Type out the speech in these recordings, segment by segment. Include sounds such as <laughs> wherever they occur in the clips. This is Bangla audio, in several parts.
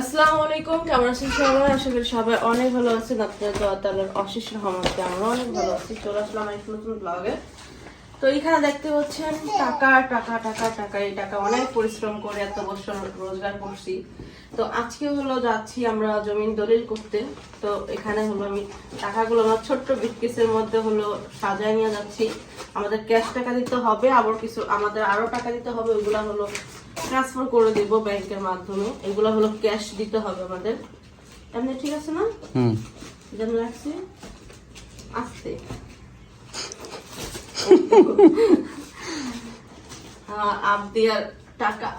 আসসালামু আলাইকুম, কেমন আছেন সবাই? আশা করি সবাই অনেক ভালো আছেন। আপনাদের দোয়া অশেষ আমরা অনেক ভালো আছি। চলে আসলাম নতুন ব্লগে তো এখানে দেখতে পাচ্ছেন, টাকা টাকা টাকা টাকা, এই টাকা অনেক পরিশ্রম করে এত বছর রোজগার করছি। তো আজকে হলো যাচ্ছি আমরা জমিন দলিল করতে। তো এখানে হলো আমি টাকাগুলো আমার ছোট্ট বিটকেসের মধ্যে হলো সাজায় নিয়ে যাচ্ছি। আমাদের ক্যাশ টাকা দিতে হবে, আবার কিছু আমাদের আরও টাকা দিতে হবে, ওগুলা হলো ট্রান্সফার করে দিব ব্যাংকের মাধ্যমে। এগুলো হলো ক্যাশ দিতে হবে আমাদের। এমনি ঠিক আছে না? হুম। রাখছি আসতে আবদিয়ার টাকা।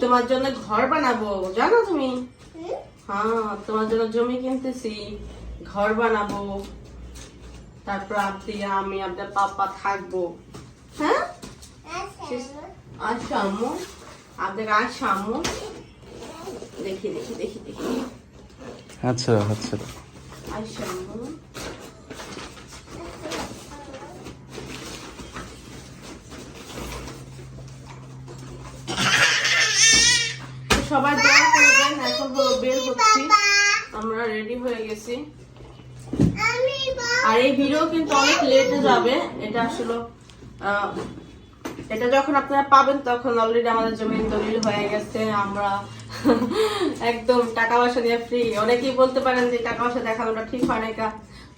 তোমার জন্য ঘর বানাবো জানো তুমি? হ্যাঁ তোমার জন্য জমি কিনতেছি ঘর বানাবো। তারপর আবদিয়া আমি আপনার পাপা থাকব। হ্যাঁ? আচ্ছা আম্মু আপনার আচ্ছা আম্মু দেখি দেখি দেখি দেখি। আচ্ছা আচ্ছা। আম্মু তো সবাই দোয়া করবেন এখন হলো বের হচ্ছি। আমরা রেডি হয়ে গেছি। আর এই ভিডিও কিন্তু অনেক লেটে যাবে। এটা আসলে আহ, এটা যখন আপনারা পাবেন তখন অলরেডি আমাদের জমিন দলিল হয়ে গেছে, আমরা একদম টাকা পয়সা দিয়ে ফ্রি অনেকেই বলতে পারেন যে টাকা পয়সা দেখানোটা ঠিক হয় না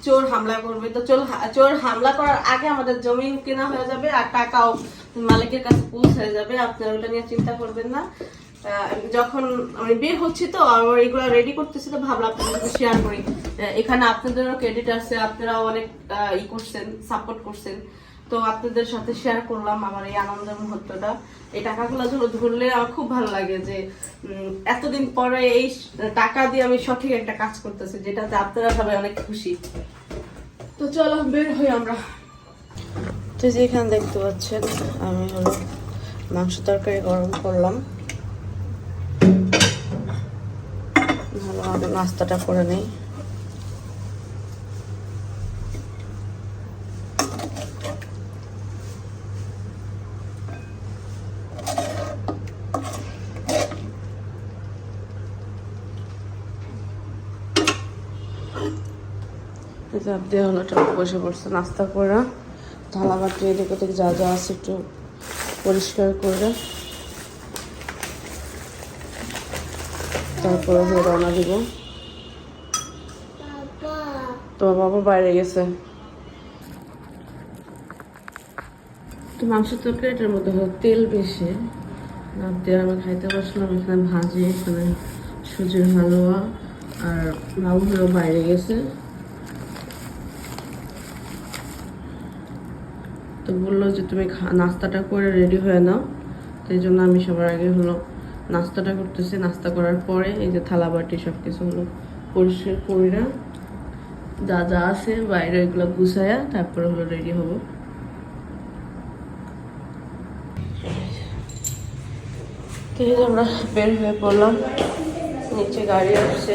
চোর হামলা করবে। তো চোর চোর হামলা করার আগে আমাদের জমি কেনা হয়ে যাবে আর টাকাও মালিকের কাছে পৌঁছে যাবে, আপনারা ওটা নিয়ে চিন্তা করবেন না। যখন আমি বের হচ্ছি তো আমার এগুলো রেডি করতেছি তো, ভাবলাম আপনাদের শেয়ার করি। এখানে আপনাদেরও ক্রেডিট আছে, আপনারাও অনেক ই করছেন সাপোর্ট করছেন। তো আপনাদের সাথে শেয়ার করলাম আমার এই আনন্দের মুহূর্তটা। এই টাকাগুলো ধরলে আমার খুব ভালো লাগে যে এতদিন পরে এই টাকা দিয়ে আমি সঠিক একটা কাজ করতেছি, যেটাতে আপনারা সবাই অনেক খুশি। তো চলো, বের হই আমরা। তো যেখানে দেখতে পাচ্ছেন, আমি হলো মাংস তরকারি গরম করলাম। ভালোভাবে নাস্তাটা করে নেই। চাপ দিয়ে হলো বসে পড়ছে, নাস্তা থালা বাটি যা যা আছে একটু পরিষ্কার করে তারপরে রওনা দিব। তোমার বাবা বাইরে গেছে। তো মাংস তরকারিটার মধ্যে হলো তেল বেশি। রাত দিয়ে আমি খাইতে বসলাম, এখানে ভাজি, এখানে সুজির হালুয়া, আর বাবু বাইরে গেছে তো বলল যে তুমি নাস্তাটা করে রেডি হয়ে নাও। তো এই জন্য আমি সবার আগে হলো নাস্তাটা করতেছি। নাস্তা করার পরে এই যে থালা বাটি সব কিছু হলো পরিষ্কার করি না। যা যা আছে বাইরে এগুলো গুছায়া তারপরে হলো রেডি হব। আমরা বের হয়ে পড়লাম। নিচে গাড়ি আসছে।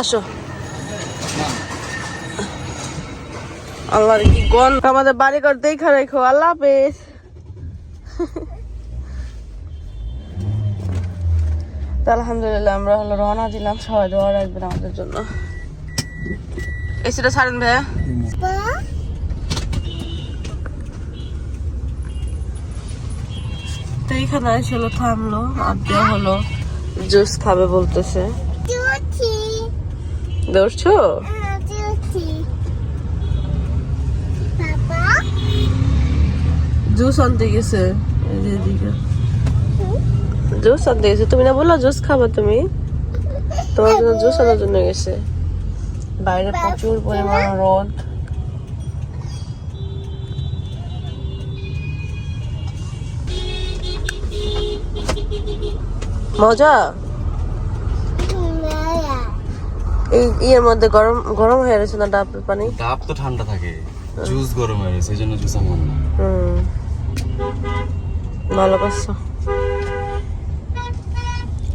আসো। আল্লাহ কি গন? আমাদের বাড়ি ঘর দেখা রেখো, আল্লাহ হাফেজ। আলহামদুলিল্লাহ, আমরা হলো রওনা দিলাম, সবাই দোয়া রাখবেন আমাদের জন্য। এসিটা ছাড়েন ভাইয়া? তো এইখানে ছিল থামলো আব্দে হলো, জুস খাবে বলতেছে। দৌড়ছো জুস আনতে গেছে। জুস আনতে গেছে। তুমি না বলল জুস খাবে তুমি? তোমার জন্য জুস আনার জন্য গেছে। বাইরে প্রচুর পরিমাণ রোদ। মজা? এই ইয়ের মধ্যে গরম গরম হয়ে গেছে না ডাবের পানি? ডাব তো ঠান্ডা থাকে জুস গরম হয়ে গেছে এই জন্য জুস আমার না। হুম। ভালো করছ।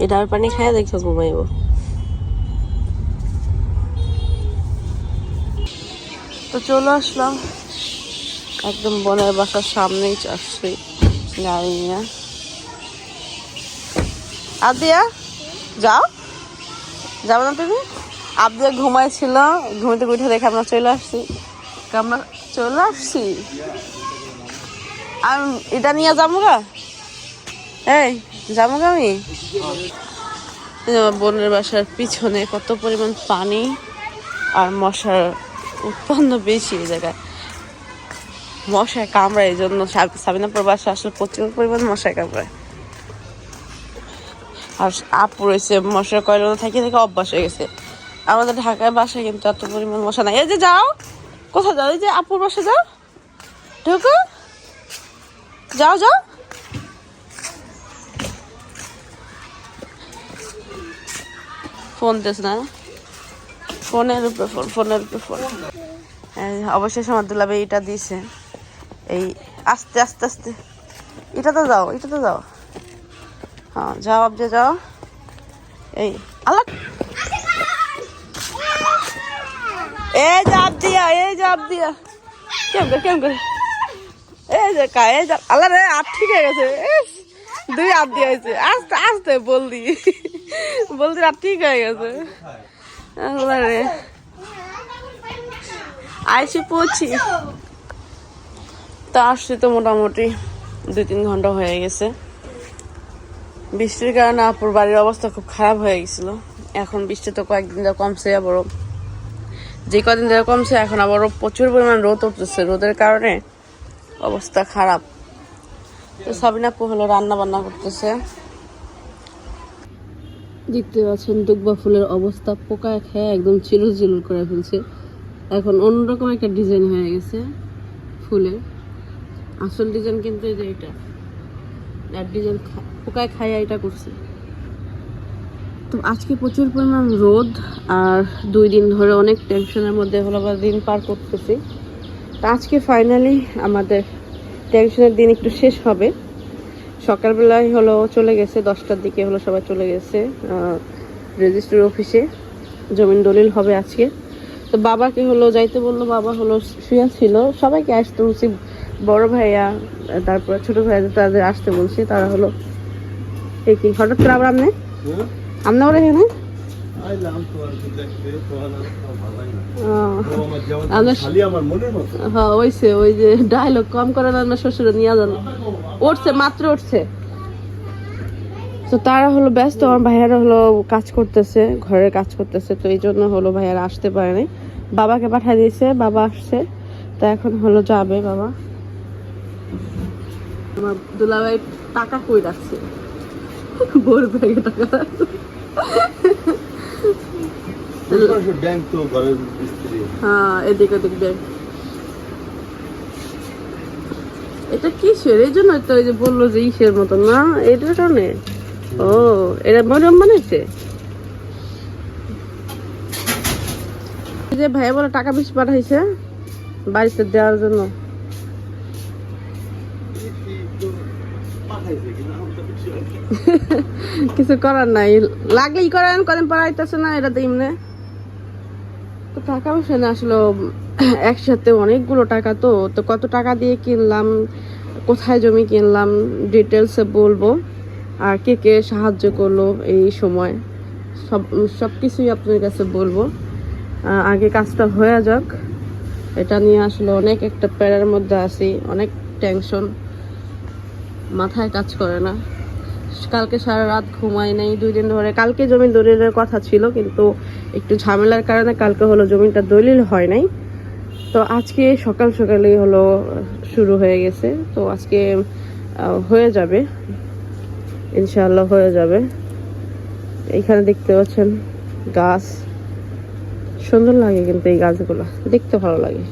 এই ডাবের পানি খাইয়া দেখছ ঘুমাইবো। তো চলে আসলাম। একদম বনের বাসার সামনেই আসছি গাড়ি নিয়ে। আদিয়া যাও। যাব না তুমি? আবদিয়া ঘুমাইছিল, ঘুমিতে উঠে দেখে আমরা চলে আসছি। আমরা চলে আসছি? আর এটা নিয়ে যাব গা। এই, যাব গা আমি? বোনের বাসার পিছনে কত পরিমাণ পানি আর মশার উৎপন্ন বেশি এই জায়গায়। মশায় কামড়ায়, এই জন্য সাব- সাবিনাপুর বাসা আসলে প্রচুর পরিমাণ মশায় কামড়ায়। আর আপু রয়েছে, মশার কয়লা থেকে থেকে অভ্যাস হয়ে গেছে। আমাদের ঢাকায় বাসায় কিন্তু এত পরিমাণ মশা নাই। এই যে যাও, কোথায় যাও? এই যে আপুর বাসা যাও। ঢুকো। যাও যাও। ফোন দিস না। ফোনের উপরে ফোন, ফোনের উপরে ফোন। অবশেষ আমার দুলাবে এটা দিয়েছে। এই আস্তে আস্তে আস্তে। এটা তো যাও এটা তো যাও। হ্যাঁ যাও আপনি যাও। এই, আল্লাহ এই জাপ দিয়া, এই জাপ দিয়া। কেম করে কেম করে? এই যে কা, এই যে, আল্লাহ রে আট ঠিক হয়ে গেছে। দুই আপ দিয়ে হয়েছে। আস্তে আস্তে বলদি। বলদি আট ঠিক হয়ে গেছে। আল্লাহ রে। আইসি পৌঁছি। তা আসছি তো মোটামুটি। দুই তিন ঘণ্টা হয়ে গেছে। বৃষ্টির কারণে আপুর বাড়ির অবস্থা খুব খারাপ হয়ে গেছিল। এখন বৃষ্টি তো কয়েকদিন যা কমছে আবারও। যে কদিন ধরে কমছে, এখন আবারও প্রচুর পরিমাণ রোদ উঠতেছে। রোদের কারণে অবস্থা খারাপ। তো সাবিনা আপু হলো রান্না বান্না করতেছে। দেখতে পাচ্ছেন দুব্বা ফুলের অবস্থা পোকায় খেয়ে একদম চিরুর করে ফেলছে। এখন অন্যরকম একটা ডিজাইন হয়ে গেছে ফুলের। আসল ডিজাইন কিন্তু এই যে এটা। ডিজাইন পোকায় খাইয়া এটা করছে। তো আজকে প্রচুর পরিমাণ রোদ আর দুই দিন ধরে অনেক টেনশনের মধ্যে হলো বা দিন পার করতেছি। তো আজকে ফাইনালি আমাদের টেনশনের দিন একটু শেষ হবে। সকালবেলায় হলো চলে গেছে, দশটার দিকে হলো সবাই চলে গেছে রেজিস্ট্রি অফিসে জমিন দলিল হবে আজকে। তো বাবাকে হলো, যাইতে বলল, বাবা হলো শুয়ে ছিল। সবাইকে আসতে বলছি, বড় ভাইয়া, তারপর ছোট ভাইয়া তাদের আসতে বলছি, তারা হলো, এই কি, হঠাৎ করে আবার আপনি আপনি ওরা এখানে? হ্যাঁ ওইছে ওই যে ডায়লগ কম করে না আমার নিয়ে যান। উঠছে মাত্র উঠছে। তো তারা হলো ব্যস্ত আমার ভাইয়ারা হলো কাজ করতেছে ঘরের কাজ করতেছে তো এই জন্য হলো ভাইয়ারা আসতে পারেনি বাবাকে পাঠিয়ে দিয়েছে বাবা আসছে। তো এখন হলো যাবে বাবা। আমার দুলাভাই টাকা কই রাখছে? বোর ব্যাগে টাকা ব্যাংক তো ঘরের হ্যাঁ এদিক ওদিক এটা কিসের? এই জন্য তো ওই যে বলল যে ইসের মতো না? এটার কারণে? ও এটা মরিয়ম বানাইছে? যে ভাই বলে টাকা বেশি পাঠাইছে বাড়িতে দেওয়ার জন্য। পাঠাইছে <laughs> কিছু করার নাই। লাগলেই করেন করেন, পড়াইতেছে না, এটা তো এমনি। তো টাকা পয়সা না, আসলে একসাথে অনেকগুলো টাকা তো। তো কত টাকা দিয়ে কিনলাম, কোথায় জমি কিনলাম ডিটেলসে বলব। আর কে কে সাহায্য করল এই সময়, সব সব কিছুই আপনার কাছে বলব। আগে কাজটা হয়ে যাক। এটা নিয়ে আসলে অনেক একটা প্যারার মধ্যে আছি, অনেক টেনশন মাথায় কাজ করে না। কালকে সারা রাত ঘুমাই নাই, দুই দিন ধরে। কালকে জমি দলিলের কথা ছিল, কিন্তু একটু ঝামেলার কারণে কালকে হলো জমিটা দলিল হয় নাই। তো আজকে সকাল সকালেই হলো, শুরু হয়ে গেছে। তো আজকে হয়ে যাবে। ইনশাল্লাহ হয়ে যাবে। এইখানে দেখতে পাচ্ছেন গাছ। সুন্দর লাগে কিন্তু এই গাছগুলো। দেখতে ভালো লাগে।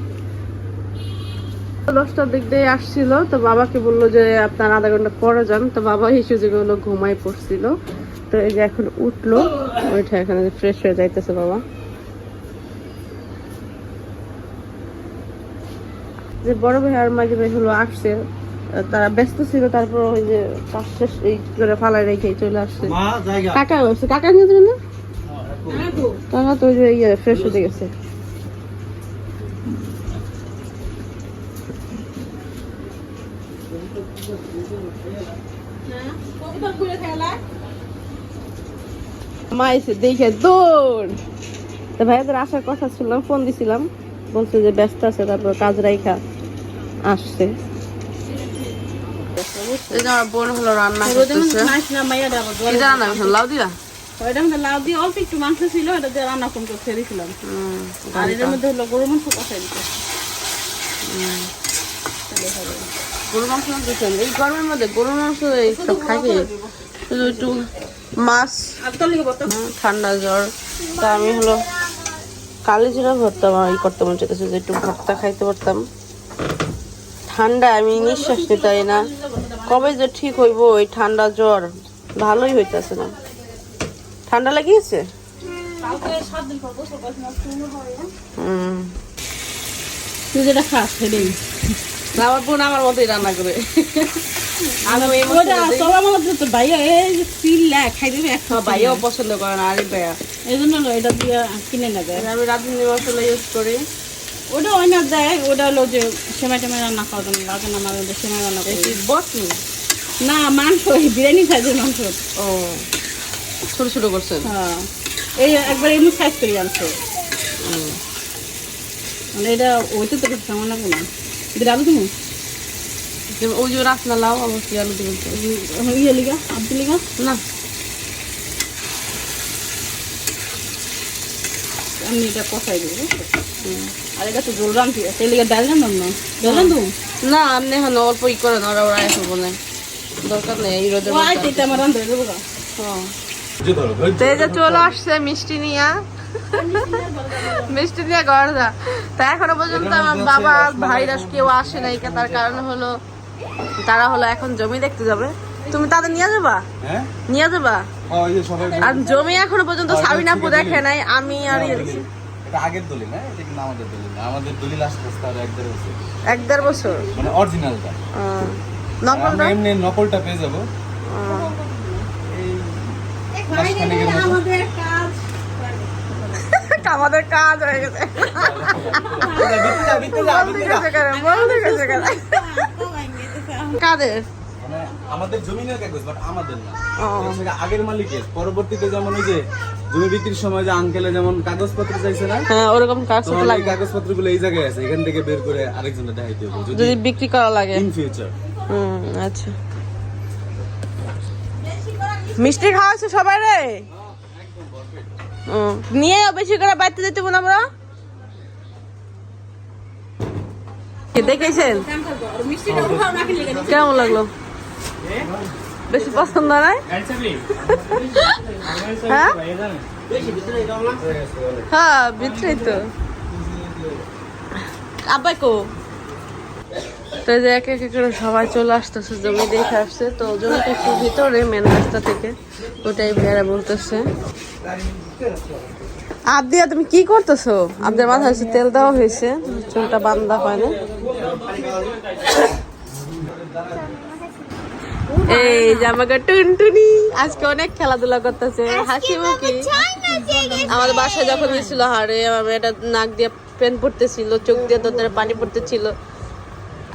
দশটার দিক দিয়ে আসছিল তো বাবাকে বলল যে আপনার আধা ঘণ্টা পরে যান। তো বাবা এই সুযোগে হলো ঘুমাই পড়ছিল তো এই যে এখন উঠল ওইটা এখানে ফ্রেশ হয়ে যাইতেছে বাবা। যে বড় ভাই আর মাঝে ভাই হলো আসছে তারা ব্যস্ত ছিল তারপর ওই যে কাজ শেষ এই করে ফালাই রেখে চলে আসছে। মা জায়গা। কাকা কাকা নিয়ে যাবে না? কাকা তো ওই যে ইয়ে ফ্রেশ হতে গেছে। মা এসে দেখে দৌড়। তো ভাইয়াদের আসার কথা ছিল ফোন দিছিলাম। বলছে যে ব্যস্ত আছে তারপর কাজ রাইখা আসছে। এই যে আমার বোন হলো রান্না করতেছে। কি রান্না করছেন লাউ দিয়া? ওইটার মধ্যে লাউ দিয়ে অল্প একটু মাংস ছিল এটা দিয়ে রান্না কম করে দিয়েছিলাম আর এটার মধ্যে হলো গরু মাংস কষাই দিতে গরুর মাংস দিচ্ছেন এই গরমের মধ্যে মাংস এইসব শুধু একটু মাছ হুম, ঠান্ডা জ্বর। তা আমি হলো কালি জিরা ভর্তা আমার ই করতে মন চাইতেছে যে একটু ভর্তা খাইতে পারতাম। ঠান্ডা আমি নিঃশ্বাস নিতাই না। কবে যে ঠিক হইব ওই ঠান্ডা জ্বর ভালোই হইতেছে না। ঠান্ডা লাগিয়েছে হয় হুম। তুই যেটা খাস সেটাই আমার বোন আমার মতোই রান্না করে। খাই ভাইয়াও পছন্দ করে না আরে ভাইয়া। এই জন্য এটা দিয়ে কিনে নেবে। আমি রাঁধুনি মশলা ইউজ করি। ওটা অন্য দেয় ওটা হলো যে সেমাই টেমাই রান্না খাওয়ার জন্য লাগে না মাঝে সেমাই রান্না করি। বসনি না মাংস বিরিয়ানি খাইছে মাংস। ও ছোট ছোট করছেন হ্যাঁ এই একবার এমনি সাইজ করে আনছে। মানে এটা ওইটা তো সামান লাগবে না এটা আলু যেমন ওই যে রাসনা লাও কি আলু? এখন ইয়ে লিগা আব্দুল লিগা? না। আমি এটা কষাই দেবো? আর এটা তো জল রান্তি আছে এই লিগা ডাল রান্নাম না? ডাল রান্ধু না আপনি এখন অল্প ই করেন ওরা ওরা এখন বলে। দরকার নেই এই রোদের আমার রান্ধতে দেবো হ্যাঁ। তো এই যে চলে আসছে মিষ্টি নিয়া। মিষ্টি দিয়ে যা তা এখনও পর্যন্ত আমার বাবা ভাইরা কেউ আসে নাই তার কারণ হলো তারা হলো এখন জমি দেখতে যাবে। তুমি তাদের নিয়ে যাবা? হ্যাঁ? নিয়ে যাবা? ও, এই যে সবাই আর জমি এখনও পর্যন্ত সাবিনাপু দেখে নাই আমি আর এটা আগের দলিল হ্যাঁ? এটা কিন্তু আমাদের দলিল না। আমাদের দলিল আসতে আসতে আরও এক দেড় বছর। এক দেড় বছর? মানে অরিজিনালটা নকলটা? এমনি নকলটা পেয়ে যাব। এই মাসখানেকের মতো। আমাদের কাজ হয়ে গেছে। কাদের? মানে আমাদের কাগজ বাট আমাদের না। সেটা আগের মালিকের। পরবর্তীতে যেমন ওই যে জমি বিক্রির সময় যে আঙ্কেলে যেমন কাগজপত্র চাইছে না? হ্যাঁ ওরকম কাগজপত্রগুলো এই জায়গায় আছে এখান থেকে বের করে আরেকজনের দেখাইতে হবে যদি বিক্রি করা লাগে। ইন ফিউচার হুম আচ্ছা। মিষ্টি খাওয়াছো সবাই রে? নিয়ে বেশি করে বাড়িতে যেতে না আমরা? দেখেছেন? কেমন লাগল? বেশি পছন্দ নয় হ্যাঁ? হ্যাঁ ভিতরেই তো। আব্বাই কো। তো যে এক এক করে সবাই চলে আসতেছে, জমি দেখে আসছে। তো জমিটা একটু ভিতরে মেন রাস্তা থেকে। ওটাই ভেড়া বলতেছে। আবদিয়া, তুমি কি করতেছো? আপনার মাথায় হচ্ছে তেল দেওয়া হয়েছে, চুলটা বান্ধা হয় না। এই জামাকা টুনটুনি, আজকে অনেক খেলাধুলা করতেছে, হাসি মুখি। আমাদের বাসায় যখন গেছিল, হাড়ে আমার মেয়েটা নাক দিয়ে পেন পড়তেছিল, চোখ দিয়ে তোদের পানি পড়তেছিল।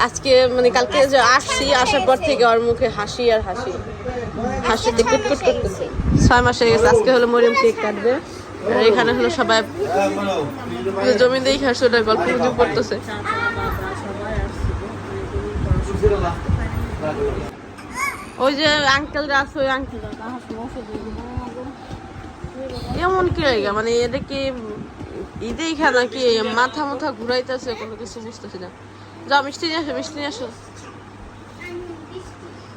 আজকে মানে কালকে যে আসছি, আসার পর থেকে ওর মুখে হাসি আর হাসি। হাসিতে কুটকুট করতেছে। ছয় মাস হয়ে গেছে, আজকে হলো মরিয়ম কেক কাটবে। আর এখানে হলো সবাই জমি দিয়ে খাসছে ওটা গল্প গুজব করতেছে। ওই যে আঙ্কেলরা আছে, ওই আঙ্কেল এমন কি মানে এটা কি ঈদেই খা নাকি মাথা মাথা ঘুরাইতেছে, কোনো কিছু বুঝতেছি না। যা মিষ্টি নিয়ে আসো মিষ্টি নিয়ে আসো।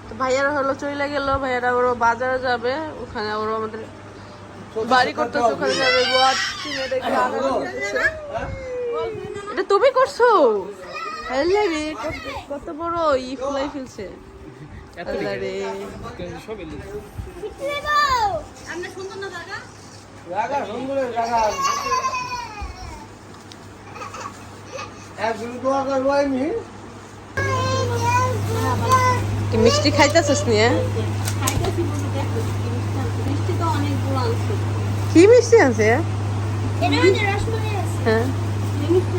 তো ভাইয়ারা হলো চলে গেল ভাইয়ারা ওরা বাজারে যাবে ওখানে ওর আমাদের বাড়ি করতেছে ওখানে যাবে। এটা তুমি করছ? হ্যালো কত- বড় ই ফুলাই ফেলছে। আল্লাহ রে। আপনি সুন্দর না জায়গা রাগা সুন্দর রাগা একজন দোয়া করব আমি কি মিষ্টি খাইতেছিস নিয়ে দেখো কি মিষ্টি আনছে। আনছে হ্যাঁ। আনছে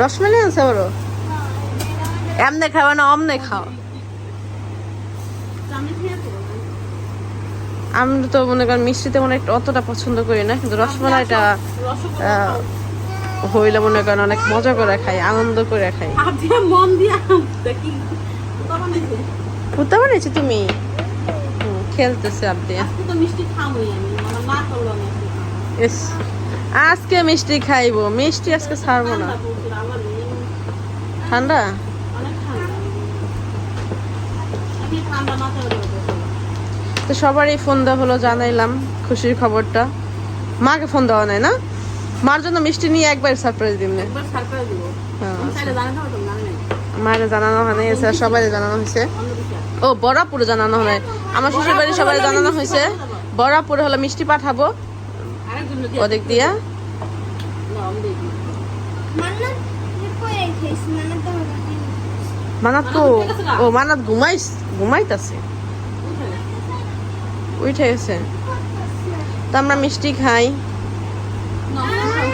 রসমালাই আছে বড় এমনে খাবে না, অমনে খাও। আমি তো মনে করেন মিষ্টিতে মনে অতটা পছন্দ করি না, কিন্তু রসমালাইটা হইলে মনে করেন অনেক মজা করে খাই আনন্দ করে খাই। মন দিয়ে বুঝতে পারছি তুমি? খেলতেছে আপনি আজকে মিষ্টি খাইবো মিষ্টি আজকে ছাড়বো না। ঠান্ডা। তো সবারই ফোন দেওয়া হলো জানাইলাম খুশির খবরটা। মাকে ফোন দেওয়া নাই না? মার জন্য মিষ্টি নিয়ে একবার সারপ্রাইজ দিন একবার সারপ্রাইজ দিব। হ্যাঁ। মায়ের জানানো হয় নাই এছাড়া সবাই জানানো হয়েছে। ও বরাপুরে জানানো হয়। আমার শ্বশুর বাড়ি সবাই জানানো হয়েছে। বরাপুরে হলো মিষ্টি পাঠাবো। ওদিক দিয়া। মানাত কো? ও মানাত ঘুমাইস ঘুমাইতাছে। উঠে গেছে। তো আমরা মিষ্টি খাই। 脑门